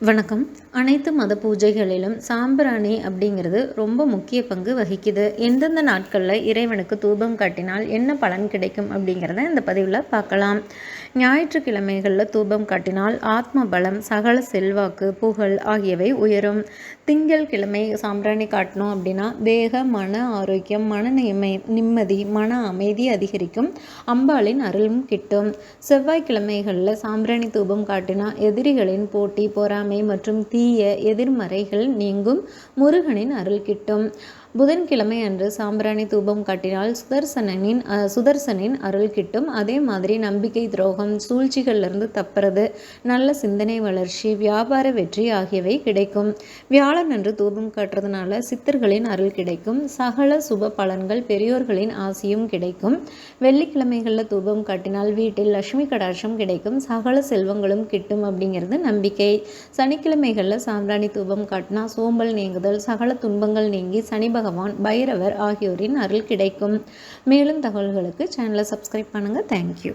வணக்கம். அனைத்து மத பூஜைகளிலும் சாம்பிராணி அப்படிங்கிறது ரொம்ப முக்கிய பங்கு வகிக்குது. எந்தெந்த நாட்களில் இறைவனுக்கு தூபம் காட்டினால் என்ன பலன் கிடைக்கும் அப்படிங்கிறத இந்த பதிவில் பார்க்கலாம். ஞாயிற்றுக்கிழமைகளில் தூபம் காட்டினால் ஆத்ம பலம் சகல செல்வாக்கு புகழ் ஆகியவை உயரும். திங்கள் கிழமை சாம்பிராணி காட்டினோம் அப்படின்னா தேக மன ஆரோக்கியம் மன நிமை நிம்மதி மன அமைதி அதிகரிக்கும். அம்பாளின் அருளும் கிட்டும். செவ்வாய்க்கிழமைகளில் சாம்பிராணி தூபம் காட்டினா எதிரிகளின் போட்டி பொறாமை மற்றும் தீய எதிர்மறைகள் நீங்கும். முருகனின் அருள் கிட்டும். புதன்கிழமை அன்று சாம்பிராணி தூபம் காட்டினால் சுதர்சனின் சுதர்சனின் அருள் கிட்டும். அதே மாதிரி நம்பிக்கை துரோகம் சூழ்ச்சிகள்லேருந்து தப்புறது நல்ல சிந்தனை வளர்ச்சி வியாபார வெற்றி ஆகியவை கிடைக்கும். வியாழன் அன்று தூபம் காட்டுறதுனால சித்தர்களின் அருள் கிடைக்கும். சகல சுப பலன்கள் பெரியோர்களின் ஆசியும் கிடைக்கும். வெள்ளிக்கிழமைகளில் தூபம் காட்டினால் வீட்டில் லட்சுமி கடாட்சம் கிடைக்கும். சகல செல்வங்களும் கிட்டும் அப்படிங்கிறது நம்பிக்கை. சனிக்கிழமைகளில் சாம்பிராணி தூபம் காட்டினா சோம்பல் நீங்குதல் சகல துன்பங்கள் நீங்கி சனி பகவான் பைரவர் ஆகியோரின் அருள் கிடைக்கும். மேலும் தகவல்களுக்கு சேனலை சப்ஸ்கிரைப் பண்ணுங்கள் தேங்க்யூ